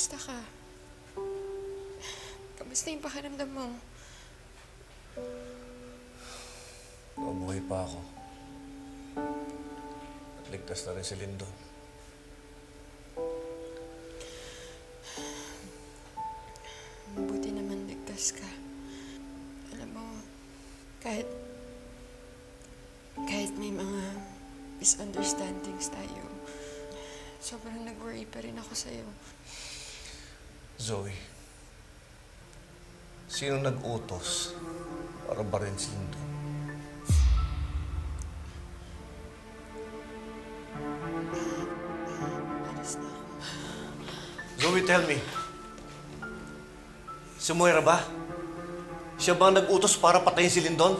Kamusta ka? Kamusta yung pakiramdam mo? Mabuhay pa ako. At ligtas na rin si Lindo. Mabuti naman ligtas ka. Alam mo, kahit... Kahit may mga misunderstandings tayo, sobrang nag-worry pa rin ako sa'yo. Zoe, sino nag-utos para barin si Lindo? Alis na ako. Zoe, tell me. Si Moira ba? Siya ba ang nag-utos para patayin si Lindon?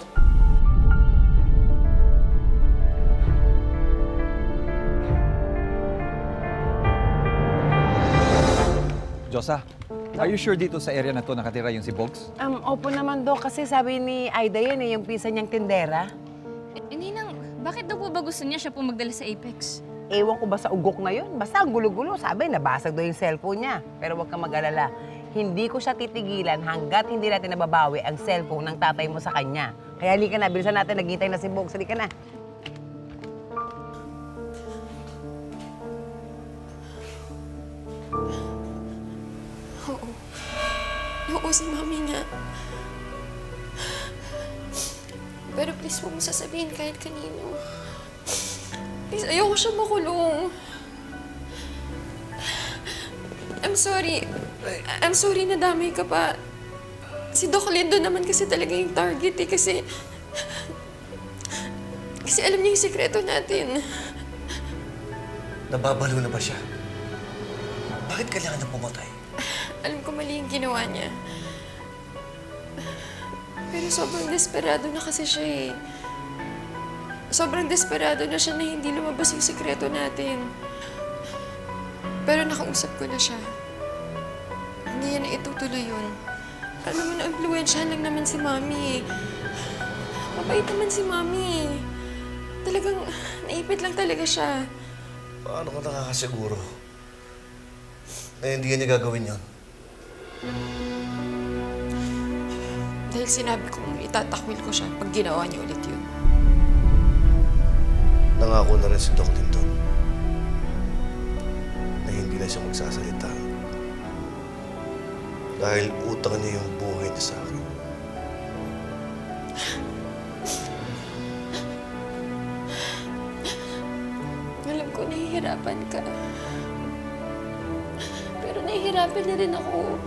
Josa, are you sure dito sa area na to nakatira yung si Bogs? Um, opo naman, Dok. Kasi sabi ni Aida yun eh, yung pisa niyang tindera. Eh, Ninang, bakit daw po ba gusto niya siya po magdala sa Apex? Ewan ko ba sa ugok ngayon? Basta ang gulo-gulo. Sabi, nabasag daw yung cellphone niya. Pero huwag kang mag-alala. Hindi ko siya titigilan hanggat hindi natin nababawi ang cellphone ng tatay mo sa kanya. Kaya halika na, bilisan natin. Naghintay na si Bogs. Halika na. Oo, si Mami nga. Pero please, huwag mo sasabihin kahit kanino. Please, ayoko siya makulong. I'm sorry. I'm sorry na damay ka pa. Si Doc Lindo naman kasi talaga yung target eh. Kasi... Kasi alam niya yung sekreto natin. Nababalo na ba siya? Bakit kailangan na pumatay? Alam ko mali yung ginawa niya. Pero sobrang desperado na kasi siya eh. Sobrang desperado na siya na hindi lumabas yung sekreto natin. Pero nakausap ko na siya. Hindi yan na itutuloy yun. Alam mo na, impluensya lang naman si Mami eh. Mabait naman si Mami eh. Talagang naipit lang talaga siya. Paano ka nakakasiguro na hindi niya gagawin yon? Dahil sinabi kong itatakwil ko siya pag ginawa niya ulit yun. Nangako na rin si Doc Linton na hindi na siya magsasalita dahil utang niya yung buhay niya sa akin. Alam ko, nahihirapan ka. Pero nahihirapan na rin ako.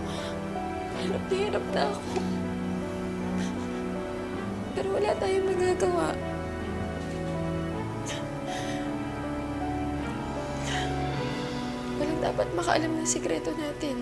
Hirap na hirap na ako. Pero wala tayong magagawa. Walang dapat makaalam ng sikreto natin.